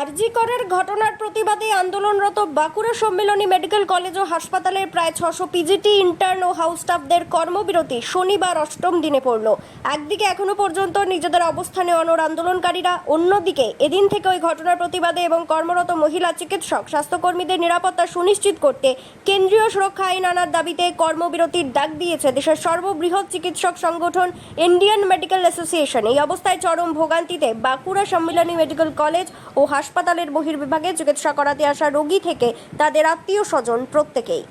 আরজি করের ঘটনার প্রতিবাদে আন্দোলনরত বাঁকুড়া সম্মেলনী মেডিকেল কলেজ ও হাসপাতালের প্রায় ছশো পিজিটি ইন্টার্ন ও হাউস স্টাফদের কর্মবিরতি শনিবার অষ্টম দিনে পড়ল। একদিকে এখনও পর্যন্ত নিজেদের অবস্থানে অনর আন্দোলনকারীরা, অন্যদিকে এদিন থেকে ওই ঘটনার প্রতিবাদে এবং কর্মরত মহিলা চিকিৎসক, স্বাস্থ্যকর্মীদের নিরাপত্তা সুনিশ্চিত করতে কেন্দ্রীয় সুরক্ষা আইন আনার দাবিতে কর্মবিরতির ডাক দিয়েছে দেশের সর্ববৃহৎ চিকিৎসক সংগঠন ইন্ডিয়ান মেডিকেল অ্যাসোসিয়েশন। এই অবস্থায় চরম ভোগান্তিতে বাঁকুড়া সম্মিলনী মেডিকেল কলেজ ও হাসপাতালের বহির্বিভাগে চিকিৎসা করাতে আসা রোগী থেকে তাদের আত্মীয় স্বজন প্রত্যেকেই।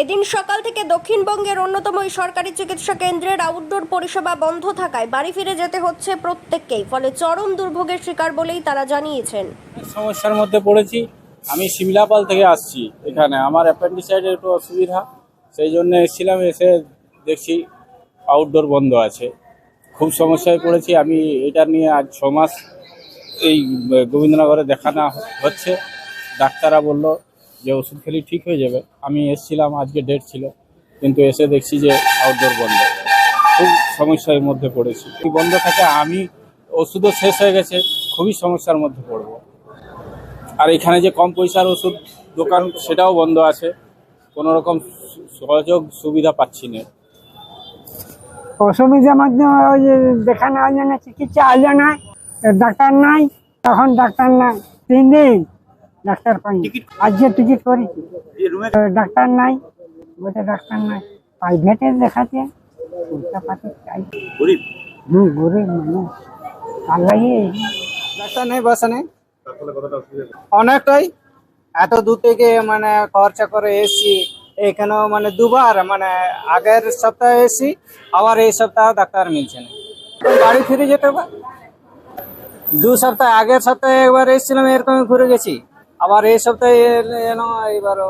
এদিন সকাল থেকে দক্ষিণবঙ্গের অন্যতম এই সরকারি চিকিৎসা কেন্দ্রের আউটডোর পরিষেবা বন্ধ থাকায় বাড়ি ফিরে যেতে হচ্ছে প্রত্যেককেই, ফলে চরম দুর্ভোগের শিকার বলেই তারা জানিয়েছেন। সমস্যার মধ্যে পড়েছি। আমি সিমলাপাল থেকে আসছি এখানে। আমার অ্যাপেন্ডিসাইডের একটু অসুবিধা, সেই জন্য এসেছিলাম, এসে দেখছি আউটডোর বন্ধ আছে। খুব সমস্যায় পড়েছি। আমি এটা নিয়ে আজ ছ মাস এই গোবিন্দনগরে দেখানো হচ্ছে। ডাক্তাররা বলল যে ওষুধ খেলে ঠিক হয়ে যাবে। আমি এসেছিলাম, আজকে ডেট ছিল। কিন্তু এসে দেখছি যে আউটডোর বন্ধ। খুব সমস্যার মধ্যে পড়েছি। বন্ধ থাকে, আমি ওষুধও শেষ হয়ে গেছে। খুবই সমস্যার মধ্যে পড়ব। আর এখানে যে কম পয়সার ওষুধ দোকান, সেটাও বন্ধ আছে। কোনো রকম সহযোগ সুবিধা পাচ্ছি না। অসুবিধার মধ্যে ওই যে দেখানো হয় না চিকিৎসা হলো না ডাক্তার নাই তখন ডাক্তার নাই। তিন দিন ডাক্তার পাই আজকে টিকিট করেছি ডাক্তার নাই বলতে ডাক্তার নাই। প্রাইভেটে দেখাতে পয়সা পাতি চাই। হুম গরিব মানুষ। তার লাগে ডাক্তার নেই বসে নেই। অনেকটাই। এত দূর থেকে মানে খরচা করে এসছি। এখানেও মানে দুবার মানে আগের সপ্তাহে এসছি আবার এই সপ্তাহ ডাক্তার মিলছে না। বাড়ি ফিরে যেতে হবে। দু সপ্তাহ আগের সপ্তাহে একবার এসেছিলাম এরকম ঘুরে গেছি। আবার এই সপ্তাহে এবারও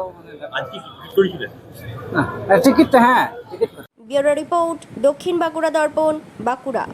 টিকিট হ্যাঁ টিকিট ব্যুরো রিপোর্ট দক্ষিণ বাঁকুড়া দর্পণ বাঁকুড়া।